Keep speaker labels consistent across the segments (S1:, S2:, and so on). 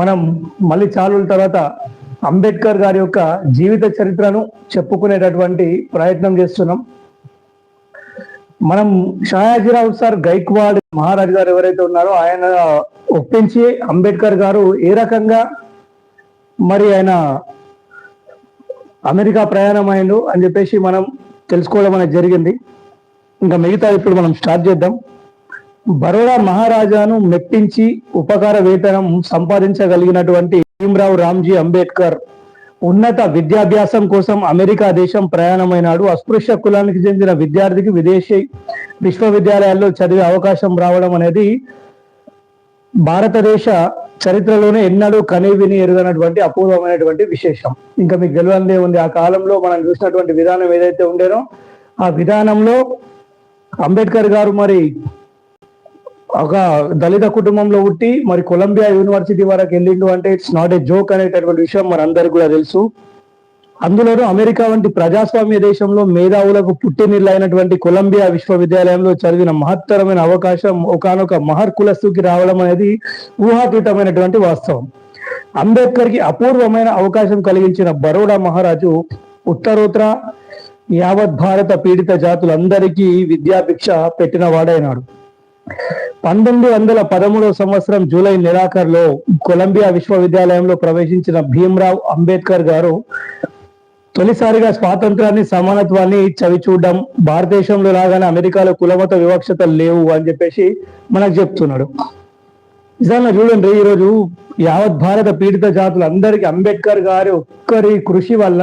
S1: మనం మళ్ళీ చాలు తర్వాత అంబేద్కర్ గారి యొక్క జీవిత చరిత్రను చెప్పుకునేటటువంటి ప్రయత్నం చేస్తున్నాం. మనం షాయాజీరావు సార్ గైక్వాడ్ మహారాజ్ గారు ఎవరైతే ఉన్నారో ఆయన ఒప్పించి అంబేద్కర్ గారు ఏ రకంగా మరి ఆయన అమెరికా ప్రయాణం అయిండు అని చెప్పేసి మనం తెలుసుకోవడం అనేది జరిగింది. ఇంకా మిగతా ఇప్పుడు మనం స్టార్ట్ చేద్దాం. బరోడా మహారాజాను మెప్పించి ఉపకార వేతనం సంపాదించగలిగినటువంటి భీమరావు రామ్జీ అంబేద్కర్ ఉన్నత విద్యాభ్యాసం కోసం అమెరికా దేశం ప్రయాణమైనాడు. అస్పృశ్య కులానికి చెందిన విద్యార్థికి విదేశీ విశ్వవిద్యాలయాల్లో చదివే అవకాశం రావడం అనేది భారతదేశ చరిత్రలోనే ఎన్నడూ కనీవిని ఎరుగనటువంటి అపూర్వమైనటువంటి విశేషం. ఇంకా మీకు తెలియదే ఉంది ఆ కాలంలో మనం చూసినటువంటి విధానం ఏదైతే ఉండేనో ఆ విధానంలో అంబేద్కర్ గారు మరి ఒక దళిత కుటుంబంలో పుట్టి మరి కొలంబియా యూనివర్సిటీ వరకు వెళ్ళిండు అంటే ఇట్స్ నాట్ ఏ జోక్ అనేటటువంటి విషయం మన అందరికి కూడా తెలుసు. అందులోనూ అమెరికా వంటి ప్రజాస్వామ్య దేశంలో మేధావులకు పుట్టినిల్లైనటువంటి కొలంబియా విశ్వవిద్యాలయంలో చదివిన మహత్తరమైన అవకాశం ఒకనొక మహర్ కులస్తుకి రావడం అనేది ఊహాతీతమైనటువంటి వాస్తవం. అంబేద్కర్కి అపూర్వమైన అవకాశం కలిగించిన బరోడా మహారాజు ఉత్తరోత్తర యావత్ భారత పీడిత జాతులందరికీ విద్యాభిక్ష పెట్టిన వాడైనాడు. పంతొమ్మిది వందల పదమూడవ సంవత్సరం జూలై నెలాఖరులో కొలంబియా విశ్వవిద్యాలయంలో ప్రవేశించిన భీమ్రావ్ అంబేద్కర్ గారు తొలిసారిగా స్వాతంత్రాన్ని సమానత్వాన్ని చవి చూడడం భారతదేశంలో లాగానే అమెరికాలో కులమత వివక్షతలు లేవు అని చెప్పేసి మనకు చెప్తున్నాడు. నిజంగా చూడండి ఈరోజు యావత్ భారత పీడిత జాతులు అందరికీ అంబేద్కర్ గారి ఒక్కరి కృషి వల్ల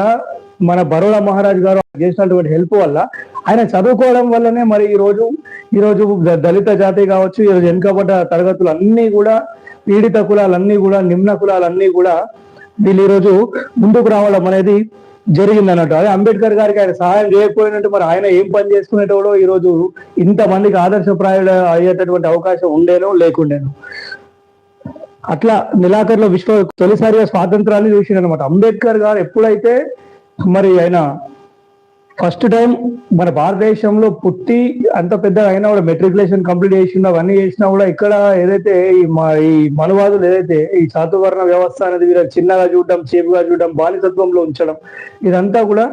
S1: మన బరోడా మహారాజ్ గారు చేసినటువంటి హెల్ప్ వల్ల ఆయన చదువుకోవడం వల్లనే మరి ఈ రోజు ఈ రోజు దళిత జాతి కావచ్చు ఈ రోజు వెనుకబడ్డ తరగతులు అన్ని కూడా పీడిత కులాలన్నీ కూడా నిమ్న కులాలన్నీ కూడా వీళ్ళు ఈ రోజు ముందుకు రావడం అనేది జరిగింది అన్నట్టు అదే అంబేద్కర్ గారికి ఆయన సహాయం చేయకపోయినట్టు మరి ఆయన ఏం పని చేసుకునేటోడో ఈ రోజు ఇంతమందికి ఆదర్శప్రాయుడు అయ్యేటటువంటి అవకాశం ఉండేనో లేకుండేనో. అట్లా నిలాఖర్లో విశ్వ తొలిసారిగా స్వాతంత్రాన్ని చూసిండనమాట అంబేద్కర్ గారు ఎప్పుడైతే మరి ఆయన ఫస్ట్ టైం మన భారతదేశంలో పుట్టి అంత పెద్ద అయినా కూడా మెట్రికులేషన్ కంప్లీట్ చేసినా అవన్నీ చేసినా కూడా ఇక్కడ ఏదైతే ఈ మ- ఈ మనువాదులు ఏదైతే ఈ చాతువర్ణ వ్యవస్థ అనేది వీళ్ళని చిన్నగా చూడడం చేపుగా చూడడం బాలితత్వంలో ఉంచడం ఇదంతా కూడా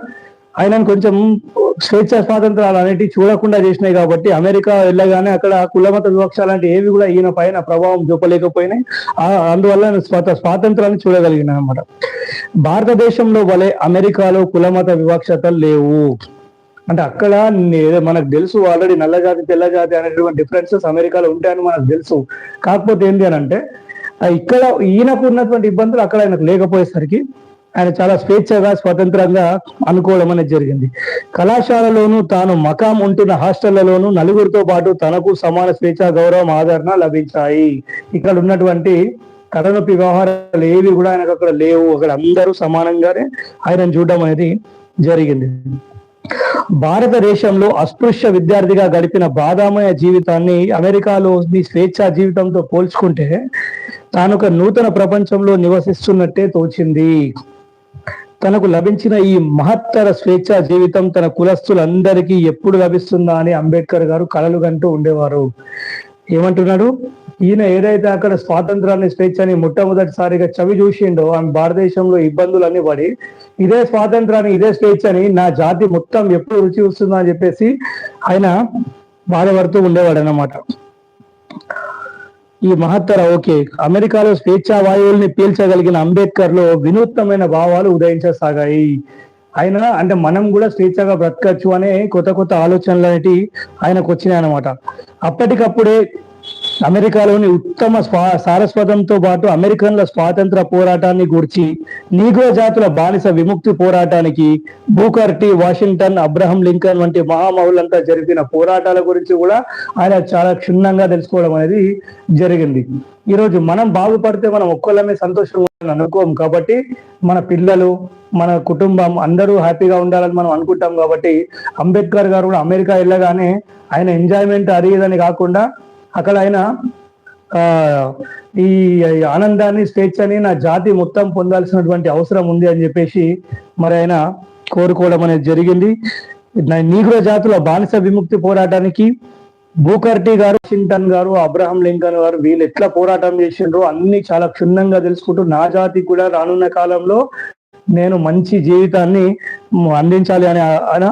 S1: ఆయన కొంచెం స్వేచ్ఛ స్వాతంత్రాలు అనేటివి చూడకుండా చేసినాయి కాబట్టి అమెరికా వెళ్ళగానే అక్కడ కులమత వివక్ష లాంటి ఏవి కూడా ఈయన పైన ప్రభావం చూపలేకపోయినాయి. ఆ- అందువల్ల స్వత స్వాతంత్రాన్ని చూడగలిగిన అనమాట భారతదేశంలో వలె అమెరికాలో కులమత వివక్షతలు లేవు. అంటే అక్కడ మనకు తెలుసు ఆల్రెడీ నల్ల జాతి తెల్ల జాతి అనేటువంటి డిఫరెన్సెస్ అమెరికాలో ఉంటాయని మనకు తెలుసు. కాకపోతే ఏంటి అని అంటే ఇక్కడ ఈయనకు ఉన్నటువంటి ఇబ్బందులు అక్కడ ఆయనకు లేకపోయేసరికి ఆయన చాలా స్వేచ్ఛగా స్వతంత్రంగా అనుకోవడం అనేది జరిగింది. కళాశాలలోనూ తాను మకాం ఉంటున్న హాస్టళ్ళలోనూ నలుగురితో పాటు తనకు సమాన స్వేచ్ఛ గౌరవం ఆదరణ లభించాయి. ఇక్కడ ఉన్నటువంటి తలనొప్పి వ్యవహారాలు ఏవి కూడా ఆయనకు అక్కడ లేవు. అక్కడ అందరూ సమానంగానే ఆయన చూడడం అనేది జరిగింది. భారతదేశంలో అస్పృశ్య విద్యార్థిగా గడిపిన బాధామయ జీవితాన్ని అమెరికాలోని స్వేచ్ఛా జీవితంతో పోల్చుకుంటే తాను ఒక నూతన ప్రపంచంలో నివసిస్తున్నట్టే తోచింది. తనకు లభించిన ఈ మహత్తర స్వేచ్ఛా జీవితం తన కులస్తులందరికీ ఎప్పుడు లభిస్తుందా అని అంబేద్కర్ గారు కలలు కంటూ ఉండేవారు. ఏమంటున్నాడు? ఈయన ఏదైతే అక్కడ స్వాతంత్రాన్ని స్వేచ్ఛని మొట్టమొదటిసారిగా చవి చూసిండో ఆమె భారతదేశంలో ఇబ్బందులన్నీ పడి ఇదే స్వాతంత్రాన్ని ఇదే స్వేచ్ఛని నా జాతి మొత్తం ఎప్పుడు రుచి వస్తుందా అని చెప్పేసి ఆయన బాధపడుతూ ఉండేవాడు అన్నమాట ఈ మహత్తర ఓకే. అమెరికాలో స్వేచ్ఛా వాయువుల్ని పీల్చగలిగిన అంబేద్కర్లో వినూత్నమైన భావాలు ఉదయించసాగాయి. ఆయన అంటే మనం కూడా స్వేచ్ఛగా బ్రతకచ్చు అనే కొత్త కొత్త ఆలోచనలు అనేటివి ఆయనకు వచ్చినాయి అనమాట అప్పటికప్పుడే అమెరికాలోని ఉత్తమ స్వా సారస్వతంతో పాటు అమెరికన్ల స్వాతంత్ర పోరాటాన్ని గూర్చి నీగ్రో జాతుల బానిస విముక్తి పోరాటానికి Booker T Washington Abraham Lincoln వంటి మహామహులంతా జరిపిన పోరాటాల గురించి కూడా ఆయన చాలా క్షుణ్ణంగా తెలుసుకోవడం అనేది జరిగింది. ఈరోజు మనం బాగుపడితే మనం ఒక్కళ్ళమే సంతోషంగా అనుకోం కాబట్టి మన పిల్లలు మన కుటుంబం అందరూ హ్యాపీగా ఉండాలని మనం అనుకుంటాం కాబట్టి అంబేద్కర్ గారు కూడా అమెరికా వెళ్ళగానే ఆయన ఎంజాయ్మెంట్ అరిగేదని కాకుండా అక్కడ ఆయన ఈ ఆనందాన్ని స్వేచ్ఛని నా జాతి మొత్తం పొందాల్సినటువంటి అవసరం ఉంది అని చెప్పేసి మరి ఆయన కోరుకోవడం అనేది జరిగింది. నా నీగ్రో జాతుల బానిస విముక్తి పోరాటానికి బూకర్టీ గారు వాషింగ్టన్ గారు అబ్రహం లింకన్ గారు వీళ్ళు ఎట్లా పోరాటం చేసిండ్రో అన్ని చాలా క్షుణ్ణంగా తెలుసుకుంటూ నా జాతికి కూడా రానున్న కాలంలో నేను మంచి జీవితాన్ని అందించాలి అని ఆయన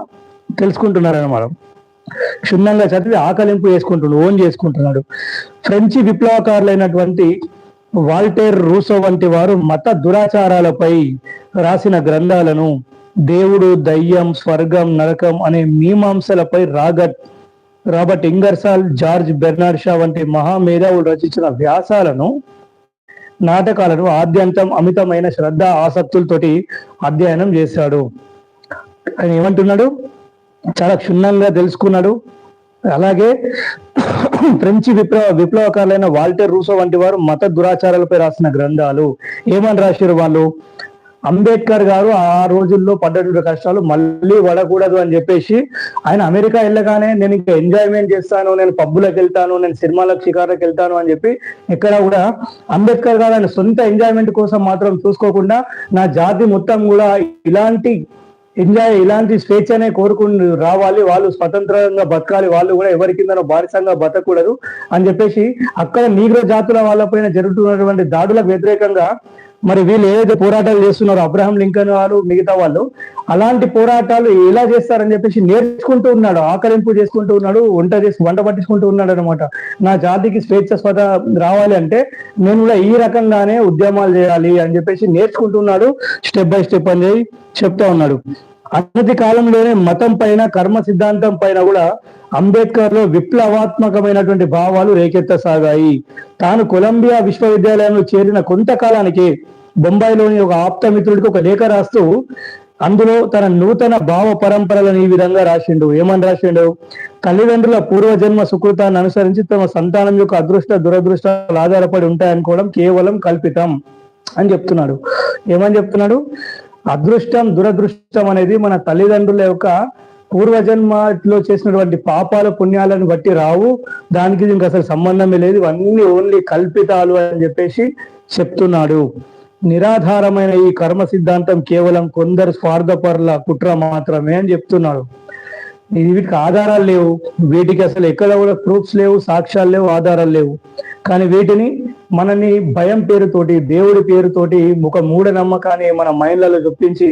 S1: తెలుసుకుంటున్నారు అనమాట క్షుణ్ణంగా చదివి ఆకలింపు చేసుకుంటున్నాడు ఓన్ చేసుకుంటున్నాడు. ఫ్రెంచి విప్లవకారులైనటువంటి వాల్టేర్ రూసో వంటి వారు మత దురాచారాలపై రాసిన గ్రంథాలను దేవుడు దయ్యం స్వర్గం నరకం అనే మీమాంసలపై రాగట్ Robert Ingersoll George Bernard Shaw వంటి మహామేధావులు రచించిన వ్యాసాలను నాటకాలను ఆద్యంతం అమితమైన శ్రద్ధ ఆసక్తులతోటి అధ్యయనం చేశాడు. ఆయన ఏమంటున్నాడు? చాలా క్షుణ్ణంగా తెలుసుకున్నాడు. అలాగే ఫ్రెంచి విప్లవ విప్లవకారులైన వాల్టర్ రూసో వంటి వారు మత దురాచారాలపై రాసిన గ్రంథాలు. ఏమని రాశారు వాళ్ళు? అంబేద్కర్ గారు ఆ రోజుల్లో పడ్డటువంటి కష్టాలు మళ్ళీ పడకూడదు అని చెప్పేసి ఆయన అమెరికా వెళ్ళగానే నేను ఇంకా ఎంజాయ్మెంట్ చేస్తాను నేను పబ్బులకు వెళ్తాను నేను సినిమాలకు షికార్లకు వెళ్తాను అని చెప్పి ఎక్కడ కూడా అంబేద్కర్ గారు ఆయన సొంత ఎంజాయ్మెంట్ కోసం మాత్రం చూసుకోకుండా నా జాతి మొత్తం కూడా ఇలాంటి ఎంజాయ్ ఇలాంటి స్వేచ్ఛనే కోరుకుని రావాలి వాళ్ళు స్వతంత్రంగా బతకాలి వాళ్ళు కూడా ఎవరి కింద బారిసంగా బతకూడదు అని చెప్పేసి అక్కడ నీగ్రో జాతుల వాళ్ళపైన జరుగుతున్నటువంటి దాడులకు వ్యతిరేకంగా మరి వీళ్ళు ఏదైతే పోరాటాలు చేస్తున్నారో అబ్రహం లింకన్ వారు మిగతా వాళ్ళు అలాంటి పోరాటాలు ఎలా చేస్తారని చెప్పేసి నేర్చుకుంటూ ఉన్నాడు ఆకలింపు చేసుకుంటూ ఉన్నాడు వంట చేసి వంట పట్టించుకుంటూ ఉన్నాడు అనమాట నా జాతికి స్వేచ్ఛ స్వత రావాలి అంటే నేను కూడా ఈ రకంగానే ఉద్యమాలు చేయాలి అని చెప్పేసి నేర్చుకుంటున్నాడు స్టెప్ బై స్టెప్ అని చెప్తా ఉన్నాడు. అనతి కాలంలోనే మతం పైన కర్మ సిద్ధాంతం పైన కూడా అంబేద్కర్లో విప్లవాత్మకమైనటువంటి భావాలు రేకెత్తసాగాయి. తాను కొలంబియా విశ్వవిద్యాలయంలో చేరిన కొంతకాలానికి బొంబాయిలోని ఒక ఆప్త మిత్రుడికి ఒక లేఖ రాస్తూ అందులో తన నూతన భావ పరంపరలను ఈ విధంగా రాసిండు. ఏమని రాసిండు? తల్లిదండ్రుల పూర్వజన్మ సుకృతాన్ని అనుసరించి తమ సంతానం యొక్క అదృష్ట దురదృష్టాలు ఆధారపడి ఉంటాయనుకోవడం కేవలం కల్పితం అని చెప్తున్నాడు. ఏమని చెప్తున్నాడు? అదృష్టం దురదృష్టం అనేది మన తల్లిదండ్రుల యొక్క పూర్వజన్మలో చేసినటువంటి పాపాల పుణ్యాలను బట్టి రావు. దానికి దీనికి అసలు సంబంధమే లేదు. ఇవన్నీ ఓన్లీ కల్పితాలు అని చెప్పేసి చెప్తున్నాడు. నిరాధారమైన ఈ కర్మ సిద్ధాంతం కేవలం కొందరు స్వార్థపరుల కుట్ర మాత్రమే అని చెప్తున్నాడు. వీటికి ఆధారాలు లేవు. వీటికి అసలు ఎక్కడ కూడా ప్రూఫ్స్ లేవు సాక్ష్యాలు లేవు ఆధారాలు లేవు. కానీ వీటిని మనని భయం పేరుతోటి దేవుడి పేరుతోటి ఒక మూఢ నమ్మకాన్ని మన మైండ్లలో చొప్పించి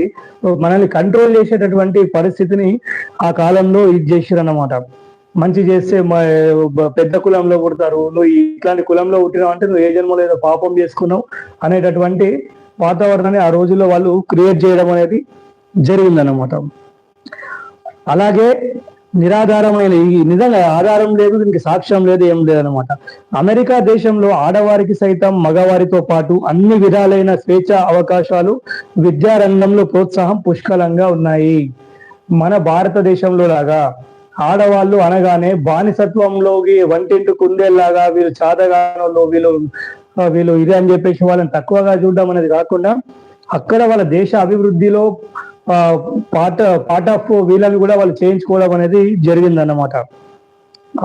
S1: మనల్ని కంట్రోల్ చేసేటటువంటి పరిస్థితిని ఆ కాలంలో ఇది చేసిరన్నమాట. మంచి చేస్తే పెద్ద కులంలో పుడతారు. నువ్వు ఇట్లాంటి కులంలో పుట్టినావు అంటే నువ్వు ఏ జన్మలో ఏదో పాపం చేసుకున్నావు అనేటటువంటి వాతావరణాన్ని ఆ రోజుల్లో వాళ్ళు క్రియేట్ చేయడం అనేది జరిగిందన్నమాట. అలాగే నిరాధారమైన ఈ నిజంగా ఆధారం లేదు దీనికి సాక్ష్యం లేదు ఏం లేదనమాట అమెరికా దేశంలో ఆడవారికి సైతం మగవారితో పాటు అన్ని విధాలైన స్వేచ్ఛ అవకాశాలు విద్యారంగంలో ప్రోత్సాహం పుష్కలంగా ఉన్నాయి. మన భారతదేశంలో లాగా ఆడవాళ్ళు అనగానే బానిసత్వంలోకి వంటింటి కుందేలాగా వీళ్ళు చాదగానంలో వీళ్ళు వీళ్ళు ఇదే అని చెప్పేసి వాళ్ళని తక్కువగా చూడడం అనేది కాకుండా అక్కడ వాళ్ళ దేశ అభివృద్ధిలో పార్ట్ పార్ట్ ఆఫ్ వీళ్ళని కూడా వాళ్ళు చేయించుకోవడం అనేది జరిగిందన్నమాట.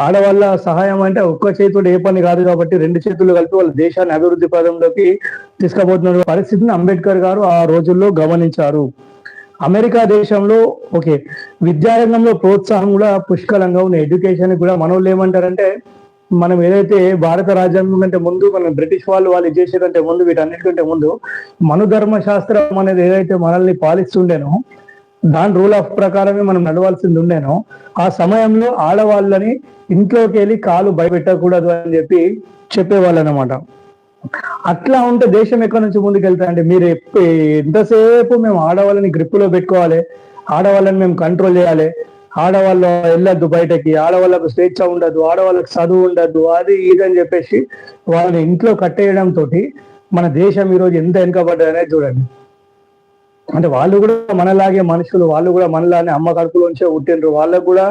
S1: ఆడవాళ్ళ సహాయం అంటే ఒక్క చేతుడు ఏ పని కాదు కాబట్టి రెండు చేతులు కలిపి వాళ్ళ దేశాన్ని అభివృద్ధి పదంలోకి తీసుకుపోతున్న పరిస్థితిని అంబేద్కర్ గారు ఆ రోజుల్లో గమనించారు. అమెరికా దేశంలో ఓకే విద్యారంగంలో ప్రోత్సాహం కూడా పుష్కలంగా ఉన్న ఎడ్యుకేషన్ కూడా మనోళ్ళు ఏమంటారంటే మనం ఏదైతే భారత రాజ్యాంగం కంటే ముందు మనం బ్రిటిష్ వాళ్ళు వాళ్ళు చేసేదంటే ముందు వీటన్నిటికంటే ముందు మనుధర్మ శాస్త్రం అనేది ఏదైతే మనల్ని పాలిస్తుండేనో దాని రూల్ ఆఫ్ ప్రకారమే మనం నడవాల్సింది ఉండేనో ఆ సమయంలో ఆడవాళ్ళని ఇంట్లోకి వెళ్ళి కాలు భయపెట్టకూడదు అని చెప్పి చెప్పేవాళ్ళు అనమాట అట్లా ఉంటే దేశం ఎక్కడి నుంచి ముందుకు వెళ్తాయండి మీరు ఎంతసేపు మేము ఆడవాళ్ళని గ్రిప్పులో పెట్టుకోవాలి ఆడవాళ్ళని మేము కంట్రోల్ చేయాలి ఆడవాళ్ళు వెళ్ళొద్దు బయటకి ఆడవాళ్ళకు స్వేచ్ఛ ఉండదు ఆడవాళ్ళకి చదువు ఉండదు అది ఇది అని చెప్పేసి వాళ్ళని ఇంట్లో కట్టేయడం తోటి మన దేశం ఈరోజు ఎంత వెనుకబడ్డదనేది చూడండి. అంటే వాళ్ళు కూడా మనలాగే మనుషులు వాళ్ళు కూడా మనలానే అమ్మ కడుపులోంచే పుట్టినరు వాళ్ళకు కూడా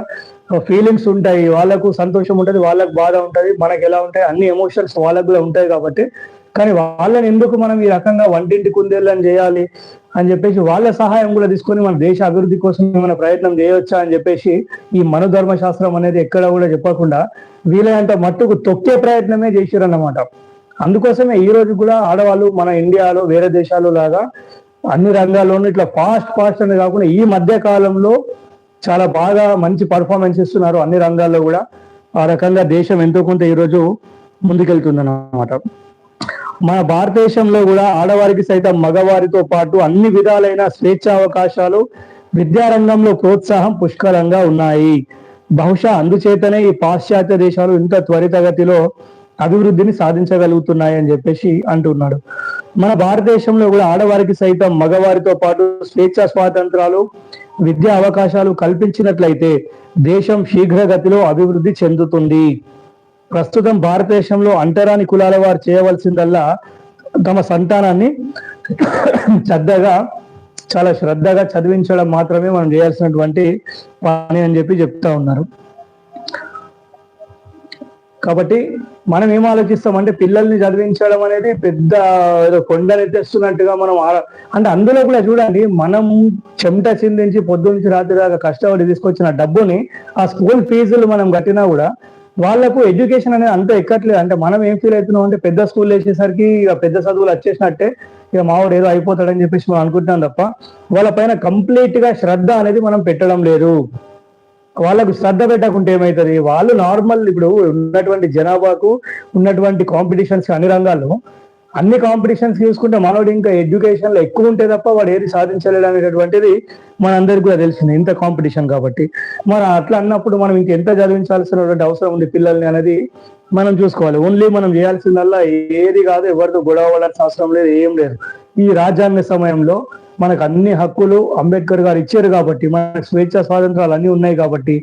S1: ఫీలింగ్స్ ఉంటాయి వాళ్ళకు సంతోషం ఉంటుంది వాళ్ళకు బాధ ఉంటుంది మనకి ఎలా ఉంటాయి అన్ని ఎమోషన్స్ వాళ్ళకు కూడా ఉంటాయి కాబట్టి కానీ వాళ్ళని ఎందుకు మనం ఈ రకంగా వంటింటి కుందేళ్ళని చేయాలి అని చెప్పేసి వాళ్ళ సహాయం కూడా తీసుకొని మన దేశ అభివృద్ధి కోసం మన ప్రయత్నం చేయవచ్చా అని చెప్పేసి ఈ మనోధర్మ శాస్త్రం అనేది ఎక్కడ కూడా చెప్పకుండా వీలైనంత మట్టుకు తొక్కే ప్రయత్నమే చేసిరన్నమాట. అందుకోసమే ఈ రోజు కూడా ఆడవాళ్ళు మన ఇండియాలో వేరే దేశాలు లాగా అన్ని రంగాల్లోనూ ఇట్లా ఫాస్ట్ ఫాస్ట్ అని కాకుండా ఈ మధ్య కాలంలో చాలా బాగా మంచి పర్ఫార్మెన్స్ ఇస్తున్నారు అన్ని రంగాల్లో కూడా. ఆ రకంగా దేశం ఎంతో కొంత ఈరోజు ముందుకెళ్తుందన్నమాట. మన భారతదేశంలో కూడా ఆడవారికి సైతం మగవారితో పాటు అన్ని విధాలైన స్వేచ్ఛ అవకాశాలు విద్యారంగంలో ప్రోత్సాహం పుష్కలంగా ఉన్నాయి. బహుశా అందుచేతనే ఈ పాశ్చాత్య దేశాలు ఇంత త్వరితగతిలో అభివృద్ధిని సాధించగలుగుతున్నాయని చెప్పేసి అంటున్నాడు. మన భారతదేశంలో కూడా ఆడవారికి సైతం మగవారితో పాటు స్వేచ్ఛ స్వాతంత్రాలు విద్యా అవకాశాలు కల్పించినట్లయితే దేశం శీఘ్రగతిలో అభివృద్ధి చెందుతుంది. ప్రస్తుతం భారతదేశంలో అంటరాని కులాల వారు చేయవలసిందల్లా తమ సంతానాన్ని శ్రద్ధగా చాలా శ్రద్ధగా చదివించడం మాత్రమే మనం చేయాల్సినటువంటి పని అని చెప్పి చెప్తా ఉన్నారు. కాబట్టి మనం ఏం ఆలోచిస్తామంటే పిల్లల్ని చదివించడం అనేది పెద్ద ఏదో కొండని తెస్తున్నట్టుగా మనం అంటే అందులో కూడా చూడండి మనం చెమట చిందించి పొద్దు నుంచి రాత్రి దాకా కష్టపడి తీసుకొచ్చిన డబ్బుని ఆ స్కూల్ ఫీజులు మనం కట్టినా కూడా వాళ్ళకు ఎడ్యుకేషన్ అనేది అంత ఎక్కట్లేదు. అంటే మనం ఏం ఫీల్ అవుతున్నాం అంటే పెద్ద స్కూల్ వేసేసరికి ఇక పెద్ద చదువులు వచ్చేసినట్టే ఇక మావాడు ఏదో అయిపోతాడని చెప్పేసి మనం అనుకుంటున్నాం తప్ప వాళ్ళ పైన కంప్లీట్గా శ్రద్ధ అనేది మనం పెట్టడం లేదు. వాళ్ళకు శ్రద్ధ పెట్టకుంటే ఏమవుతుంది వాళ్ళు నార్మల్ ఇప్పుడు ఉన్నటువంటి జనాభాకు ఉన్నటువంటి కాంపిటీషన్స్ అన్ని రంగాల్లో అన్ని కాంపిటీషన్స్ చూసుకుంటే మనోడు ఇంకా ఎడ్యుకేషన్లో ఎక్కువ ఉంటే తప్ప వాడు ఏది సాధించలేడు అనేటటువంటిది మనందరికీ కూడా తెలిసింది ఇంత కాంపిటీషన్ కాబట్టి. మరి అట్లా అన్నప్పుడు మనం ఇంకెంత చదివించాల్సినటువంటి అవసరం ఉంది పిల్లల్ని అనేది మనం చూసుకోవాలి. ఓన్లీ మనం చేయాల్సిందల్లా ఏది కాదు ఎవరితో గొడవ పడాల్సిన అవసరం లేదు ఏం లేదు. ఈ రాజ్యాంగ సమయంలో మనకు అన్ని హక్కులు అంబేద్కర్ గారు ఇచ్చారు కాబట్టి మనకు స్వేచ్ఛ స్వాతంత్రాలు అన్ని ఉన్నాయి కాబట్టి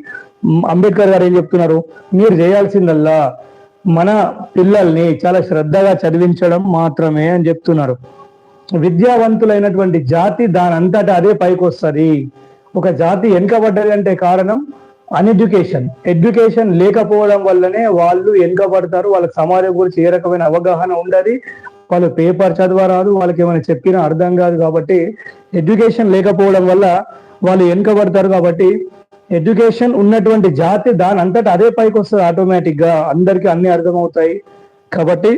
S1: అంబేద్కర్ గారు ఏం చెప్తున్నారు? మీరు చేయాల్సిందల్లా మన పిల్లల్ని చాలా శ్రద్ధగా చదివించడం మాత్రమే అని చెప్తున్నారు. విద్యావంతులైనటువంటి జాతి దాని అంతటా అదే పైకొస్తుంది. ఒక జాతి వెనుకబడ్డది అంటే కారణం అన్ఎడ్యుకేషన్ ఎడ్యుకేషన్ లేకపోవడం వల్లనే వాళ్ళు వెనుకబడతారు వాళ్ళకి సమాజం గురించి ఏ రకమైన అవగాహన ఉండదు. వాళ్ళు పేపర్ చదవరాదు వాళ్ళకి ఏమైనా చెప్పినా అర్థం కాదు కాబట్టి ఎడ్యుకేషన్ లేకపోవడం వల్ల వాళ్ళు వెనుకబడతారు కాబట్టి ఎడ్యుకేషన్ ఉన్నటువంటి జాతి దాని అంతటా అదే పైకి వస్తుంది ఆటోమేటిక్గా అందరికీ అన్ని అర్థమవుతాయి. కాబట్టి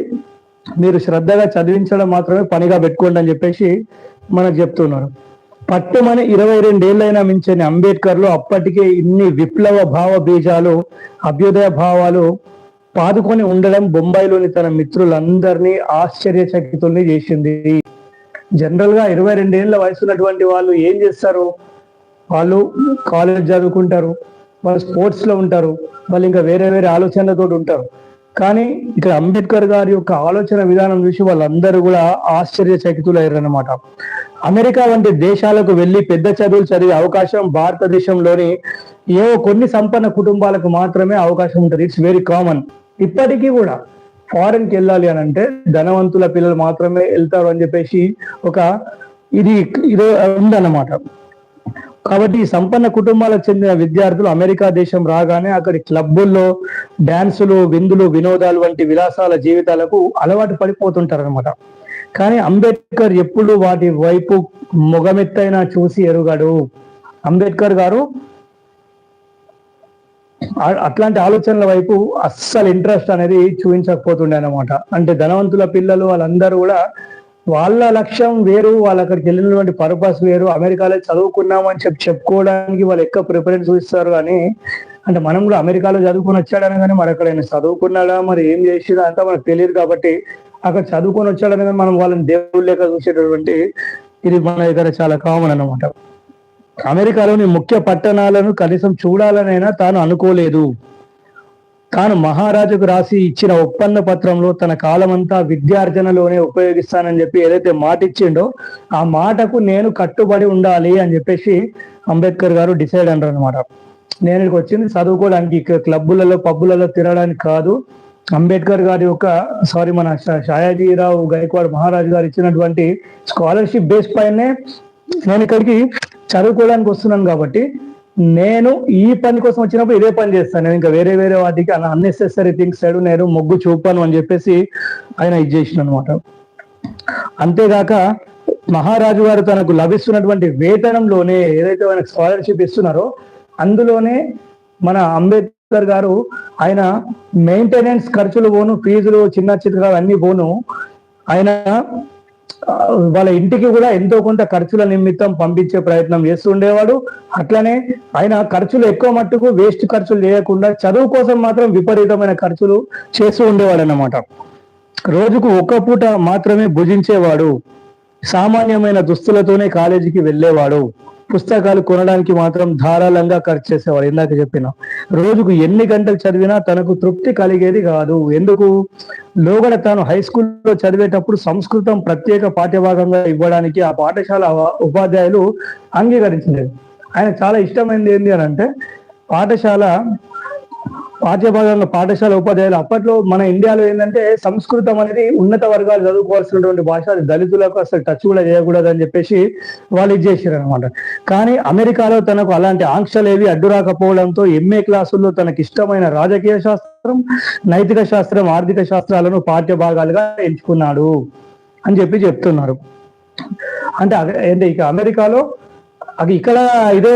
S1: మీరు శ్రద్ధగా చదివించడం మాత్రమే పనిగా పెట్టుకోండి అని చెప్పేసి మనకు చెప్తున్నారు. పట్టుమని ఇరవై రెండేళ్ళైనా మించని అంబేద్కర్లో అప్పటికే ఇన్ని విప్లవ భావ బీజాలు అభ్యుదయ భావాలు పాదుకొని ఉండడం బొంబాయిలోని తన మిత్రులందరినీ ఆశ్చర్యచకితుల్ని చేసింది. జనరల్గా ఇరవై రెండేళ్ళ వయసు ఉన్నటువంటి వాళ్ళు ఏం చేస్తారు? వాళ్ళు కాలేజ్ చదువుకుంటారు వాళ్ళు స్పోర్ట్స్లో ఉంటారు వాళ్ళు ఇంకా వేరే వేరే ఆలోచనలతో ఉంటారు. కానీ ఇక్కడ అంబేద్కర్ గారి యొక్క ఆలోచన విధానం చూసి వాళ్ళందరూ కూడా ఆశ్చర్యచకితులయ్యారన్నమాట. అమెరికా వంటి దేశాలకు వెళ్ళి పెద్ద చదువులు చదివే అవకాశం భారతదేశంలోని ఏవో కొన్ని సంపన్న కుటుంబాలకు మాత్రమే అవకాశం ఉంటుంది. ఇట్స్ వెరీ కామన్ ఇప్పటికీ కూడా ఫారెన్కి వెళ్ళాలి అని అంటే ధనవంతుల పిల్లలు మాత్రమే వెళ్తారు అని చెప్పేసి ఒక ఇది ఇది ఉందన్నమాట. కాబట్టి ఈ సంపన్న కుటుంబాలకు చెందిన విద్యార్థులు అమెరికా దేశం రాగానే అక్కడి క్లబ్బుల్లో డాన్సులు విందులు వినోదాలు వంటి విలాసాల జీవితాలకు అలవాటు పడిపోతుంటారు అనమాట కానీ అంబేద్కర్ ఎప్పుడు వాటి వైపు మొగమెత్తైనా చూసి ఎరుగాడు. అంబేద్కర్ గారు అట్లాంటి ఆలోచనల వైపు అస్సలు ఇంట్రెస్ట్ అనేది చూపించకపోతుండే అనమాట అంటే ధనవంతుల పిల్లలు వాళ్ళందరూ కూడా వాళ్ళ లక్ష్యం వేరు వాళ్ళు అక్కడికి వెళ్ళినటువంటి పర్పస్ వేరు. అమెరికాలో చదువుకున్నామని చెప్పి చెప్పుకోవడానికి వాళ్ళు ఎక్కువ ప్రిఫరెన్స్ ఇస్తారు కానీ అంటే మనం కూడా అమెరికాలో చదువుకొని వచ్చాడని కానీ మరి అక్కడ ఆయన చదువుకున్నాడా మరి ఏం చేసినా అంతా మనకు తెలియదు కాబట్టి అక్కడ చదువుకొని వచ్చాడని కానీ మనం వాళ్ళని దేవుళ్ళు లేక చూసేటటువంటి ఇది మన దగ్గర చాలా కామన్ అన్నమాట. అమెరికాలోని ముఖ్య పట్టణాలను కనీసం చూడాలనైనా తాను అనుకోలేదు. తాను మహారాజుకు రాసి ఇచ్చిన ఒప్పంద పత్రంలో తన కాలమంతా విద్యార్జనలోనే ఉపయోగిస్తానని చెప్పి ఏదైతే మాట ఇచ్చిండో ఆ మాటకు నేను కట్టుబడి ఉండాలి అని చెప్పేసి అంబేద్కర్ గారు డిసైడ్ అన్నారు అనమాట నేను ఇక్కడికి వచ్చింది చదువుకోవడానికి క్లబ్బులలో పబ్బులలో తిరగడానికి కాదు. అంబేద్కర్ గారి యొక్క సారీ మన షాయాజీరావు గైక్వాడ్ మహారాజు గారు ఇచ్చినటువంటి స్కాలర్షిప్ బేస్ పైనే నేను ఇక్కడికి చదువుకోవడానికి వస్తున్నాను కాబట్టి నేను ఈ పని కోసం వచ్చినప్పుడు ఇదే పని చేస్తాను నేను ఇంకా వేరే వేరే వాటికి అన్నెసెసరీ థింగ్స్ సైడ్ నేను మొగ్గు చూపాను అని చెప్పేసి ఆయన ఇది చేసిన అనమాట అంతేగాక మహారాజు గారు తనకు లభిస్తున్నటువంటి వేతనంలోనే ఏదైతే ఆయనకు స్కాలర్షిప్ ఇస్తున్నారో అందులోనే మన అంబేద్కర్ గారు ఆయన మెయింటెనెన్స్ ఖర్చులు పోను ఫీజులు చిన్న చిత్రాలు అన్ని పోను ఆయన వాళ్ళ ఇంటికి కూడా ఎంతో కొంత ఖర్చుల నిమిత్తం పంపించే ప్రయత్నం చేస్తూ ఉండేవాడు అట్లనే ఆయన ఖర్చులు ఎక్కువ మట్టుకు వేస్ట్ ఖర్చులు చేయకుండా చదువు కోసం మాత్రం విపరీతమైన ఖర్చులు చేస్తూ ఉండేవాడు అన్నమాట రోజుకు ఒక్క పూట మాత్రమే భుజించేవాడు. సామాన్యమైన దుస్తులతోనే కాలేజీకి వెళ్ళేవాడు. పుస్తకాలు కొనడానికి మాత్రం ధారాళంగా ఖర్చు చేసేవాడు. ఇందాక చెప్పిన రోజుకు ఎన్ని గంటలు చదివినా తనకు తృప్తి కలిగేది కాదు. ఎందుకు? లోగడ తాను హై స్కూల్లో చదివేటప్పుడు సంస్కృతం ప్రత్యేక పాఠ్యభాగంగా ఇవ్వడానికి ఆ పాఠశాల ఉపాధ్యాయులు అంగీకరించలేదు. ఆయన చాలా ఇష్టమైంది ఏంటి అని అంటే పాఠశాల పాఠ్యభాగంగా పాఠశాల ఉపాధ్యాయులు అప్పట్లో మన ఇండియాలో ఏంటంటే సంస్కృతం అనేది ఉన్నత వర్గాలు చదువుకోవాల్సినటువంటి భాష అది దళితులకు అసలు టచ్ కూడా చేయకూడదు అని చెప్పేసి వాళ్ళు ఇది చేశారు అనమాట కానీ అమెరికాలో తనకు అలాంటి ఆంక్షలు ఏవి అడ్డు రాకపోవడంతో ఎంఏ క్లాసుల్లో తనకి ఇష్టమైన రాజకీయ శాస్త్రం నైతిక శాస్త్రం ఆర్థిక శాస్త్రాలను పాఠ్య భాగాలుగా ఎంచుకున్నాడు అని చెప్పి చెప్తున్నారు. అంటే అంటే ఇక అమెరికాలో అది ఇక్కడ ఇదే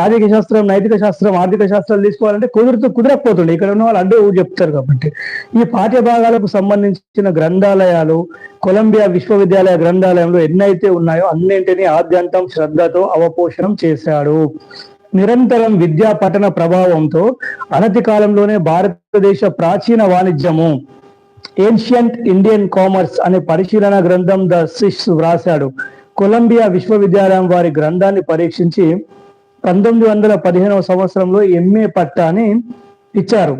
S1: రాజకీయ శాస్త్రం నైతిక శాస్త్రం ఆర్థిక శాస్త్రాలు తీసుకోవాలంటే కుదురుతూ కుదరకపోతుండే. ఇక్కడ ఉన్న వాళ్ళు అడ్డు చెప్తారు కాబట్టి. ఈ పాఠ్య భాగాలకు సంబంధించిన గ్రంథాలయాలు కొలంబియా విశ్వవిద్యాలయ గ్రంథాలయంలో ఎన్నైతే ఉన్నాయో అన్నింటినీ ఆద్యంతం శ్రద్ధతో అవపోషణం చేశాడు. నిరంతరం విద్యా పఠన ప్రభావంతో అనతి కాలంలోనే భారతదేశ ప్రాచీన వాణిజ్యము ఏన్షియంట్ ఇండియన్ కామర్స్ అనే పరిశీలన గ్రంథం ద సిస్ వ్రాశాడు. కొలంబియా విశ్వవిద్యాలయం వారి గ్రంథాన్ని పరీక్షించి పంతొమ్మిది వందల పదిహేనవ సంవత్సరంలో ఎంఏ పట్టాని ఇచ్చారు.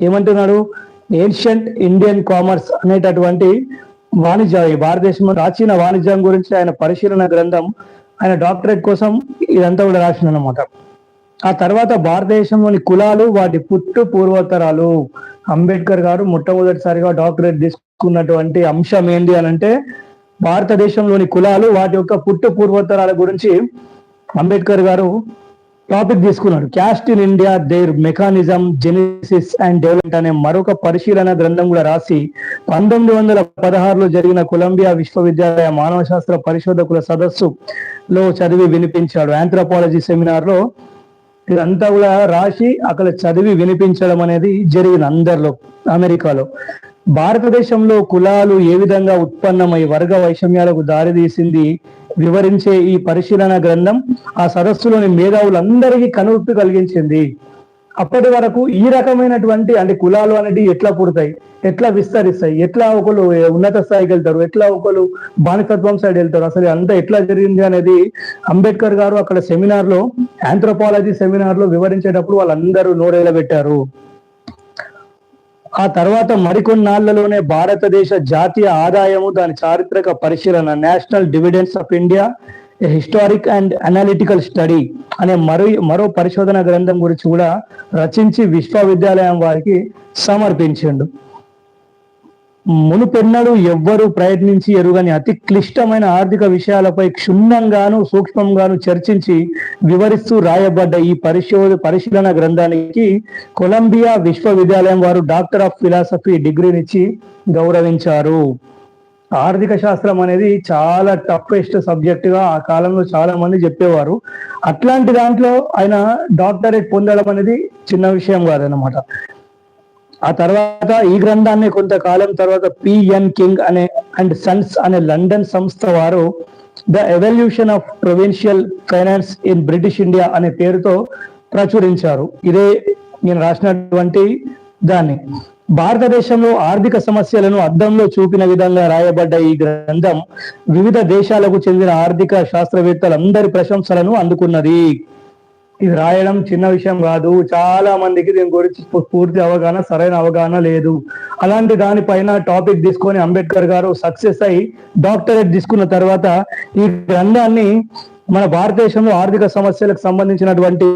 S1: ఏమంటున్నాడు? ఏన్షియంట్ ఇండియన్ కామర్స్ అనేటటువంటి వాణిజ్య భారతదేశంలో ప్రాచీన వాణిజ్యం గురించి ఆయన పరిశీలన గ్రంథం ఆయన డాక్టరేట్ కోసం ఇదంతా కూడా రాసిన అనమాట ఆ తర్వాత భారతదేశంలోని కులాలు వాటి పుట్టు పూర్వోత్తరాలు. అంబేద్కర్ గారు మొట్టమొదటిసారిగా డాక్టరేట్ తీసుకున్నటువంటి అంశం ఏంటి అని అంటే భారతదేశంలోని కులాలు వాటి యొక్క పుట్టు పూర్వోత్తరాల గురించి అంబేద్కర్ గారు టాపిక్ తీసుకున్నాడు. Caste in India their mechanism genesis and development అనే మరొక పరిశీలన గ్రంథం కూడా రాసి పంతొమ్మిది వందల పదహారులో జరిగిన కొలంబియా విశ్వవిద్యాలయ మానవ శాస్త్ర పరిశోధకుల సదస్సులో చదివి వినిపించాడు. ఆంథ్రపాలజీ సెమినార్లో ఇదంతా కూడా రాసి అక్కడ చదివి వినిపించడం అనేది జరిగింది అందరిలో అమెరికాలో. భారతదేశంలో కులాలు ఏ విధంగా ఉత్పన్నమై వర్గ వైషమ్యాలకు దారితీసింది వివరించే ఈ పరిశీలన గ్రంథం ఆ సదస్సులోని మేధావులందరికీ కనువిప్పు కలిగించింది. అప్పటి వరకు ఈ రకమైనటువంటి అంటే కులాలు అనేవి ఎట్లా పుడతాయి? ఎట్లా విస్తరిస్తాయి? ఎట్లా ఒకరు ఉన్నత స్థాయికి వెళ్తారు? ఎట్లా ఒకరు బానిసత్వం సైడ్ వెళ్తారు? అసలు అంతా ఎట్లా జరిగింది అనేది అంబేద్కర్ గారు అక్కడ సెమినార్లో ఆంథ్రోపాలజీ సెమినార్లో వివరించేటప్పుడు వాళ్ళందరూ నోరేలా ఆ తర్వాత మరికొన్నాళ్ళలోనే భారతదేశ జాతీయ ఆదాయము దాని చారిత్రక పరిశీలన national dividends of India historic and analytical study అనే మరో మరో పరిశోధన గ్రంథం గురించి కూడా రచించి విశ్వవిద్యాలయం వారికి సమర్పించిండు. మునుపెన్నడూ ఎవ్వరూ ప్రయత్నించి ఎరుగని అతి క్లిష్టమైన ఆర్థిక విషయాలపై క్షుణ్ణంగాను సూక్ష్మంగాను చర్చించి వివరిస్తూ రాయబడ్డ ఈ పరిశోధ పరిశీలన గ్రంథానికి కొలంబియా విశ్వవిద్యాలయం వారు డాక్టర్ ఆఫ్ ఫిలాసఫీ డిగ్రీనిచ్చి గౌరవించారు. ఆర్థిక శాస్త్రం అనేది చాలా టఫెస్ట్ సబ్జెక్ట్గా ఆ కాలంలో చాలా మంది చెప్పేవారు. అట్లాంటి దాంట్లో ఆయన డాక్టరేట్ పొందడం అనేది చిన్న విషయం కాదనమాట ఆ తర్వాత ఈ గ్రంథాన్ని కొంతకాలం తర్వాత పిఎన్ కింగ్ అనే అండ్ సన్స్ అనే లండన్ సంస్థ వారు the evolution of provincial finance in British India అనే పేరుతో ప్రచురించారు. ఇదే నేను రాసినటువంటి దాన్ని. భారతదేశంలో ఆర్థిక సమస్యలను అద్దంలో చూపిన విధంగా రాయబడ్డ ఈ గ్రంథం వివిధ దేశాలకు చెందిన ఆర్థిక శాస్త్రవేత్తలందరి ప్రశంసలను అందుకున్నది. ఇది రాయడం చిన్న విషయం కాదు. చాలా మందికి దీని గురించి పూర్తి అవగాహన సరైన అవగాహన లేదు. అలాంటి దానిపైన టాపిక్ తీసుకొని అంబేద్కర్ గారు సక్సెస్ అయి డాక్టరేట్ తీసుకున్న తర్వాత ఈ గ్రంథాన్ని మన భారతదేశంలో ఆర్థిక సమస్యలకు సంబంధించినటువంటి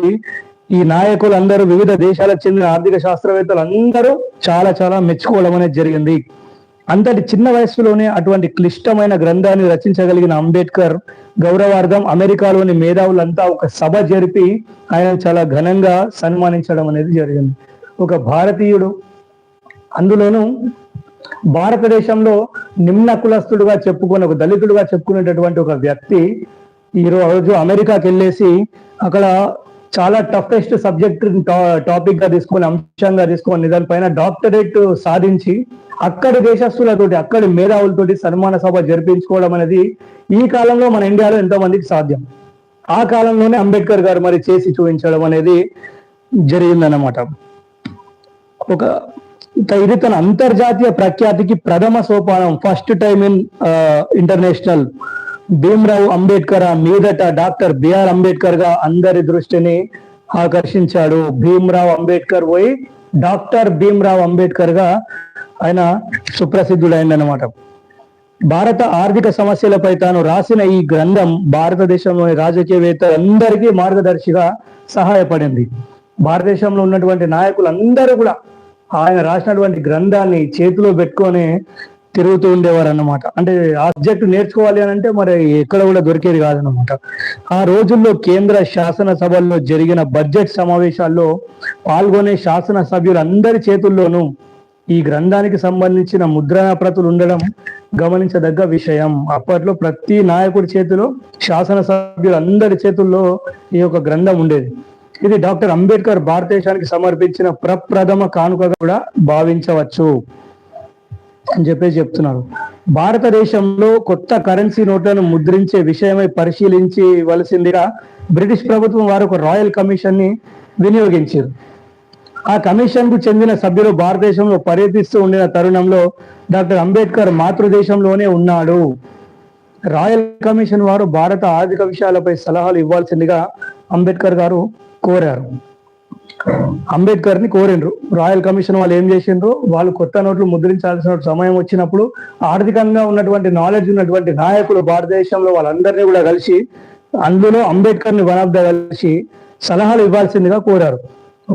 S1: ఈ నాయకులు అందరూ వివిధ దేశాలకు చెందిన ఆర్థిక శాస్త్రవేత్తలు అందరూ చాలా చాలా మెచ్చుకోవడం అనేది జరిగింది. అంతటి చిన్న వయస్సులోనే అటువంటి క్లిష్టమైన గ్రంథాన్ని రచించగలిగిన అంబేద్కర్ గౌరవార్థం అమెరికాలోని మేధావులంతా ఒక సభ జరిపి ఆయన చాలా ఘనంగా సన్మానించడం అనేది జరిగింది. ఒక భారతీయుడు అందులోనూ భారతదేశంలో నిమ్న కులస్తుడుగా చెప్పుకుని ఒక దళితుడుగా చెప్పుకునేటటువంటి ఒక వ్యక్తి ఈ రోజు అమెరికాకి వెళ్ళేసి అక్కడ చాలా టఫెస్ట్ సబ్జెక్ట్ టాపిక్గా తీసుకొని అంశంగా తీసుకొని దానిపైన డాక్టరేట్ సాధించి అక్కడి దేశస్తులతోటి అక్కడి మేధావులతోటి సన్మాన సభ జరిపించుకోవడం అనేది ఈ కాలంలో మన ఇండియాలో ఎంతో మందికి సాధ్యం. ఆ కాలంలోనే అంబేద్కర్ గారు మరి చేసి చూపించడం అనేది జరిగిందన్నమాట. ఒక ఇది తన అంతర్జాతీయ ప్రఖ్యాతికి ప్రథమ సోపానం first time in international Bhimrao Ambedkar మీదట డాక్టర్ బిఆర్ అంబేద్కర్గా అందరి దృష్టిని ఆకర్షించాడు. భీమ్రావ్ అంబేద్కర్ పోయి డాక్టర్ భీమ్రావ్ అంబేద్కర్గా ఆయన సుప్రసిద్ధుడైందనమాట భారత ఆర్థిక సమస్యలపై తాను రాసిన ఈ గ్రంథం భారతదేశంలోని రాజకీయవేత్తలందరికీ మార్గదర్శిగా సహాయపడింది. భారతదేశంలో ఉన్నటువంటి నాయకులందరూ కూడా ఆయన రాసినటువంటి గ్రంథాన్ని చేతిలో పెట్టుకొని తిరుగుతూ ఉండేవారు అన్నమాట అంటే ఆ సబ్జెక్ట్ నేర్చుకోవాలి అని అంటే మరి ఎక్కడ కూడా దొరికేది కాదనమాట ఆ రోజుల్లో కేంద్ర శాసనసభల్లో జరిగిన బడ్జెట్ సమావేశాల్లో పాల్గొనే శాసన సభ్యులందరి చేతుల్లోనూ ఈ గ్రంథానికి సంబంధించిన ముద్రణ ప్రతులు ఉండడం గమనించదగ్గ విషయం. అప్పట్లో ప్రతి నాయకుడి చేతిలో శాసనసభ్యులందరి చేతుల్లో ఈ యొక్క గ్రంథం ఉండేది. ఇది డాక్టర్ అంబేద్కర్ భారతదేశానికి సమర్పించిన ప్రప్రథమ కానుకగా కూడా భావించవచ్చు. అని చెప్పేసి చెప్తున్నారు. భారతదేశంలో కొత్త కరెన్సీ నోట్లను ముద్రించే విషయమై పరిశీలించవలసిందిగా బ్రిటిష్ ప్రభుత్వం వారు ఒక రాయల్ కమిషన్ని వినియోగించారు. ఆ కమిషన్కు చెందిన సభ్యులు భారతదేశంలో పర్యటిస్తూ ఉండిన తరుణంలో డాక్టర్ అంబేద్కర్ మాతృదేశంలోనే ఉన్నాడు. రాయల్ కమిషన్ వారు భారత ఆర్థిక విషయాలపై సలహాలు ఇవ్వాల్సిందిగా అంబేద్కర్ గారు కోరారు. అంబేద్కర్ని కోరిండ్రు. రాయల్ కమిషన్ వాళ్ళు ఏం చేసిండ్రు? వాళ్ళు కొత్త నోట్లు ముద్రించాల్సిన సమయం వచ్చినప్పుడు ఆర్థికంగా ఉన్నటువంటి నాలెడ్జ్ ఉన్నటువంటి నాయకులు భారతదేశంలో వాళ్ళందరినీ కూడా కలిసి అందులో అంబేద్కర్ని వన్ ఆఫ్ ద కలిసి సలహాలు ఇవ్వాల్సిందిగా కోరారు.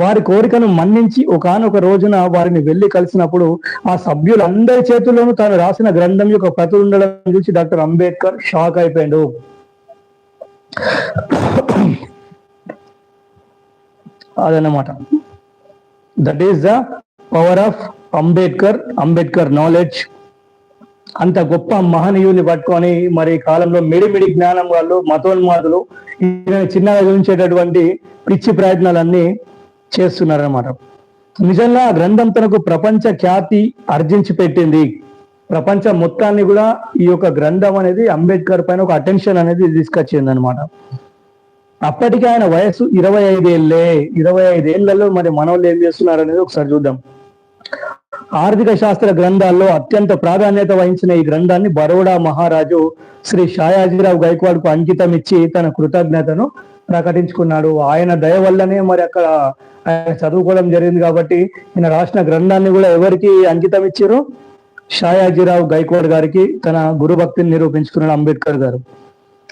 S1: వారి కోరికను మన్నించి ఒకనొక రోజున వారిని వెళ్ళి కలిసినప్పుడు ఆ సభ్యులందరి చేతుల్లోనూ తాను రాసిన గ్రంథం యొక్క ప్రతి ఉండడం చూసి డాక్టర్ అంబేద్కర్ షాక్ అయిపోయాడు. అదన్నమాట. That is the power of Ambedkar Ambedkar knowledge అంత గొప్ప మహనీయుని పట్టుకొని మరి ఈ కాలంలో మిడిమిడి జ్ఞానం వాళ్ళు మతోన్మాదులు చిన్నగా చూపించేటటువంటి పిచ్చి ప్రయత్నాలన్నీ చేస్తున్నారన్నమాట. నిజంగా ఆ గ్రంథం తనకు ప్రపంచ ఖ్యాతి ఆర్జించి పెట్టింది. ప్రపంచం మొత్తాన్ని కూడా ఈ యొక్క గ్రంథం అనేది అంబేద్కర్ పైన ఒక అటెన్షన్ అనేది తీసుకొచ్చింది అనమాట అప్పటికే ఆయన వయసు ఇరవై ఐదేళ్ళే ఇరవై ఐదేళ్ళలో మరి మనోళ్ళు ఏం చేస్తున్నారు అనేది ఒకసారి చూద్దాం. ఆర్థిక శాస్త్ర గ్రంథాల్లో అత్యంత ప్రాధాన్యత వహించిన ఈ గ్రంథాన్ని బరోడా మహారాజు శ్రీ షాయాజీరావు గైక్వాడ్కు అంకితం ఇచ్చి తన కృతజ్ఞతను ప్రకటించుకున్నాడు. ఆయన దయ వల్లనే మరి అక్కడ ఆయన చదువుకోవడం జరిగింది కాబట్టి ఈయన రాసిన గ్రంథాన్ని కూడా ఎవరికి అంకితం ఇచ్చారు? షాయాజీరావు గైక్వాడ్ గారికి తన గురుభక్తిని నిరూపించుకున్నాడు అంబేద్కర్ గారు.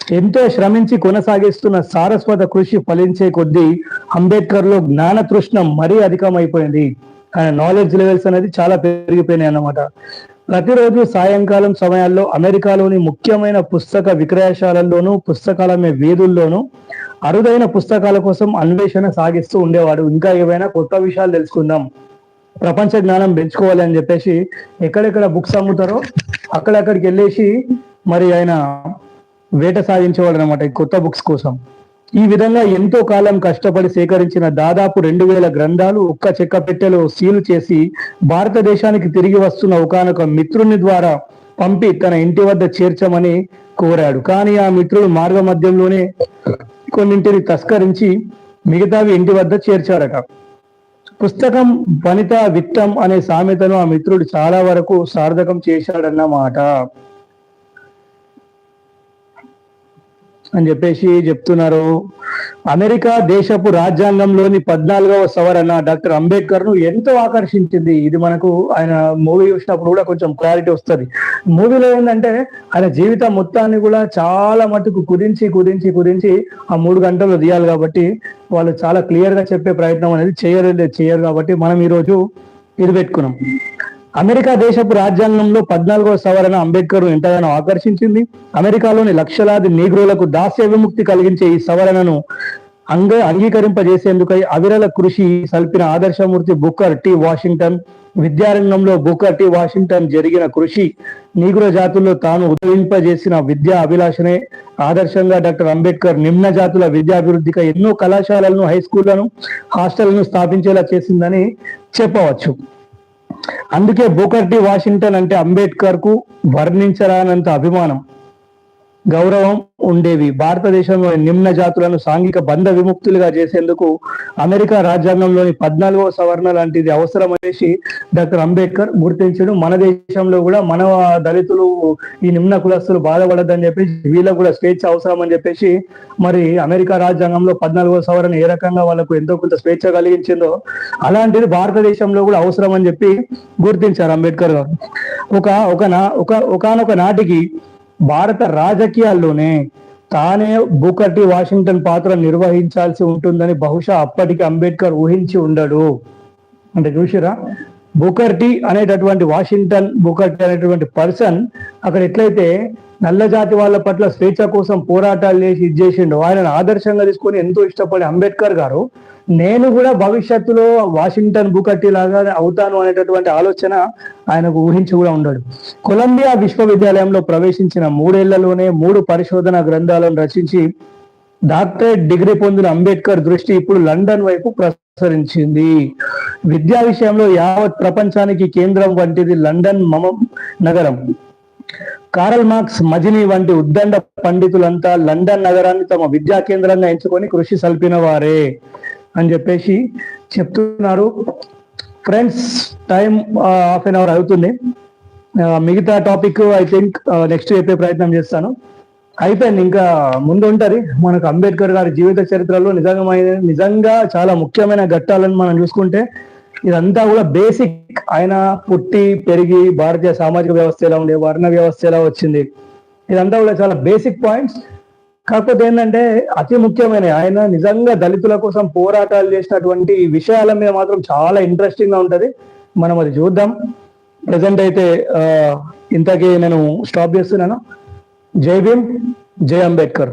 S1: ఎంతో శ్రమించి కొనసాగిస్తున్న సారస్వత కృషి ఫలించే కొద్దీ అంబేద్కర్లో జ్ఞాన తృష్ణ మరీ అధికమైపోయింది. ఆయన నాలెడ్జ్ లెవెల్స్ అనేది చాలా పెరిగిపోయినాయి అన్నమాట. ప్రతిరోజు సాయంకాలం సమయాల్లో అమెరికాలోని ముఖ్యమైన పుస్తక విక్రయశాలల్లోనూ పుస్తకాల వీధుల్లోనూ అరుదైన పుస్తకాల కోసం అన్వేషణ సాగిస్తూ ఉండేవాడు. ఇంకా ఏవైనా కొత్త విషయాలు తెలుసుకుందాం. ప్రపంచ జ్ఞానం పెంచుకోవాలి అని చెప్పేసి ఎక్కడెక్కడ బుక్స్ అమ్ముతారో అక్కడక్కడికి వెళ్ళేసి మరి ఆయన వేట సాగించేవాడు అనమాట ఈ కొత్త బుక్స్ కోసం. ఈ విధంగా ఎంతో కాలం కష్టపడి సేకరించిన దాదాపు రెండు వేల గ్రంథాలు ఒక్క చెక్క పెట్టెలో సీలు చేసి భారతదేశానికి తిరిగి వస్తున్న ఒకనొక మిత్రుని ద్వారా పంపి తన ఇంటి వద్ద చేర్చమని కోరాడు. కానీ ఆ మిత్రుడు మార్గ మధ్యంలోనే కొన్నింటిని తస్కరించి మిగతావి ఇంటి వద్ద చేర్చాడట పుస్తకం వనిత విత్తం అనే సామెతను ఆ మిత్రుడు చాలా వరకు సార్థకం చేశాడన్నమాట. అని చెప్పేసి చెప్తున్నారు. అమెరికా దేశపు రాజ్యాంగంలోని పద్నాలుగవ సవరణ డాక్టర్ అంబేద్కర్ను ఎంతో ఆకర్షించింది. ఇది మనకు ఆయన మూవీ చూసినప్పుడు కూడా కొంచెం క్లారిటీ వస్తుంది. మూవీలో ఏంటంటే ఆయన జీవితం మొత్తాన్ని కూడా చాలా మటుకు కుదించి కుదించి కుదించి ఆ మూడు గంటలు తీయాలి కాబట్టి వాళ్ళు చాలా క్లియర్గా చెప్పే ప్రయత్నం అనేది చేయరు చేయరు కాబట్టి మనం ఈ రోజు ఇది పెట్టుకున్నాం. అమెరికా దేశపు రాజ్యాంగంలో పద్నాలుగవ సవరణ అంబేద్కర్ ఎంతగానో ఆకర్షించింది. అమెరికాలోని లక్షలాది నీగ్రోలకు దాస్య విముక్తి కలిగించే ఈ సవరణను అంగ అంగీకరింపజేసేందుకై అవిరల కృషి సల్పిన ఆదర్శమూర్తి బుక్కర్ టి. వాషింగ్టన్ విద్యారంగంలో బుక్కర్ టి. వాషింగ్టన్ జరిగిన కృషి నీగ్రో జాతుల్లో తాను ఉదయింపజేసిన విద్యా అభిలాషనే. ఆదర్శంగా డాక్టర్ అంబేద్కర్ నిమ్న జాతుల విద్యాభివృద్ధికి ఎన్నో కళాశాలలను హై స్కూళ్ళను హాస్టళ్ళను స్థాపించేలా చేసిందని చెప్పవచ్చు. అందుకే బూకర్టీ వాషింగ్టన్ అంటే అంబేద్కర్కు వర్ణించరానంత అభిమానం. గౌరవం ఉండేవి. భారతదేశంలోని నిమ్న జాతులను సాంఘిక బంధ విముక్తులుగా చేసేందుకు అమెరికా రాజ్యాంగంలోని పద్నాలుగవ సవరణ లాంటిది అవసరం అనేసి డాక్టర్ అంబేద్కర్ గుర్తించడం. మన దేశంలో కూడా మన దళితులు ఈ నిమ్న కులస్తులు బాధపడద్దని చెప్పేసి వీళ్ళకు కూడా స్వేచ్ఛ అవసరం అని చెప్పేసి మరి అమెరికా రాజ్యాంగంలో పద్నాలుగవ సవరణ ఏ రకంగా వాళ్ళకు ఎంతో కొంత స్వేచ్ఛ కలిగించిందో అలాంటిది భారతదేశంలో కూడా అవసరం అని చెప్పి గుర్తించారు అంబేద్కర్ గారు. ఒక ఒక నా ఒక ఒకనొక నాటికి భారత రాజకీయాల్లోనే తానే బుకర్టి వాషింగ్టన్ పాత్ర నిర్వహించాల్సి ఉంటుందని బహుశా అప్పటికి అంబేద్కర్ ఊహించి ఉండడు. అంటే చూసిరా బుకర్టి అనేటటువంటి వాషింగ్టన్ బుకర్టి అనేటువంటి పర్సన్ అక్కడ ఎట్లయితే నల్ల జాతి వాళ్ళ పట్ల స్వేచ్ఛ కోసం పోరాటాలు చేసి ఇది చేసిండు ఆయనను ఆదర్శంగా తీసుకొని ఎంతో ఇష్టపడే అంబేద్కర్ గారు నేను కూడా భవిష్యత్తులో వాషింగ్టన్ బుకట్టి లాగా అవుతాను అనేటటువంటి ఆలోచన ఆయనకు ఊహించి కూడా ఉండడు. కొలంబియా విశ్వవిద్యాలయంలో ప్రవేశించిన మూడేళ్ళలోనే మూడు పరిశోధన గ్రంథాలను రచించి డాక్టరేట్ డిగ్రీ పొందిన అంబేద్కర్ దృష్టి ఇప్పుడు లండన్ వైపు ప్రసరించింది. విద్యా విషయంలో యావత్ ప్రపంచానికి కేంద్రం వంటిది లండన్ మమ నగరం. కారల్ మార్క్స్ మజిని వంటి ఉద్దండ పండితులంతా లండన్ నగరాన్ని తమ విద్యా కేంద్రంగా ఎంచుకొని కృషి సల్పిన వారే. అని చెప్పేసి చెప్తున్నారు. Friends time half an hour అవుతుంది. మిగతా టాపిక్ ఐ థింక్ నెక్స్ట్ చెప్పే ప్రయత్నం చేస్తాను. అయిపోయింది. ఇంకా ముందు ఉంటది. మనకు అంబేద్కర్ గారి జీవిత చరిత్రలో నిజంగా నిజంగా చాలా ముఖ్యమైన ఘట్టాలను మనం చూసుకుంటే ఇదంతా కూడా బేసిక్ ఆయన పుట్టి పెరిగి భారతీయ సామాజిక వ్యవస్థ ఎలా ఉండే వర్ణ వ్యవస్థ ఎలా వచ్చింది. ఇదంతా కూడా చాలా బేసిక్ పాయింట్స్ కాకపోతే ఏంటంటే అతి ముఖ్యమైన ఆయన నిజంగా దళితుల కోసం పోరాటాలు చేసినటువంటి విషయాల మీద మాత్రం చాలా ఇంట్రెస్టింగ్గా ఉంటది. మనం అది చూద్దాం. ప్రజెంట్ అయితే ఇంతకీ నేను స్టాప్ చేస్తున్నాను. జై భీమ్ జై అంబేద్కర్.